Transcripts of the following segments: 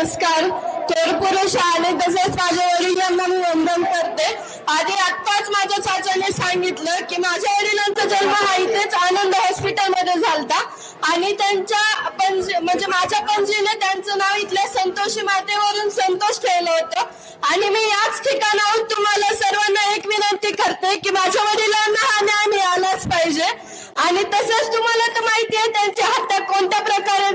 नमस्कार. थोर पुरुष आणि तसेच माझ्या वडिलांना मी वंदन करते. आधी आत्ताच माझ्या चाचाने सांगितलं की माझ्या वडिलांचा जन्म हा इथेच आनंद हॉस्पिटलमध्ये झालता. आणि त्यांच्या पणजी म्हणजे माझ्या पणजीने त्यांचं नाव इथल्या संतोषी मातेवरून संतोष ठेवलं होतं. आणि मी याच ठिकाणाहून तुम्हाला सर्वांना एक विनंती करते की माझ्या वडिलांना हा न्याय मिळालाच पाहिजे. आणि तसंच तुम्हाला तर माहिती आहे त्यांच्या हातात कोणत्या प्रकारे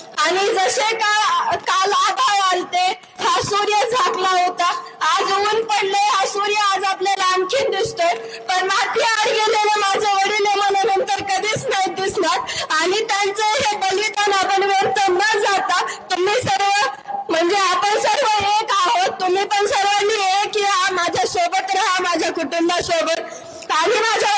आणि जसे का काल आभाळ आलते हा सूर्य झाकला होता. आज ऊन पडले हा सूर्य आज आपल्याला आणखीन दिसतोय. पण माती आड गेलेले माझे वडील मला नंतर कधीच नाही दिसणार. आणि त्यांचं हे बलिदान आपण व्यर्थ न जाता तुम्ही सर्व म्हणजे आपण सर्व एक आहोत. तुम्ही पण सर्वांनी एक या माझ्या सोबत राहा माझ्या कुटुंबासोबत. आणि माझ्या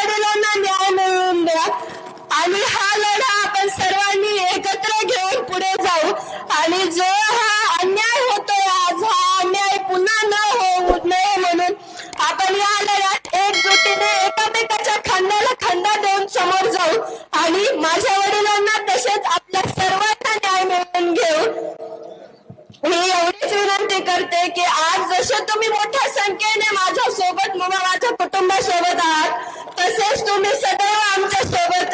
या लढ्यात एकजुटीने एकामेकाच्या खांद्याला खांदा देऊन समोर जाऊ. आणि माझ्या वडिलांना तसेच आपल्या सर्वांना न्याय मिळवून घेऊ. मी एवढीच विनंती करते की आज जसे तुम्ही मोठ्या संख्येने माझ्या सोबत माझ्या कुटुंबासोबत आहात तसेच तुम्ही सदैव आमच्यासोबत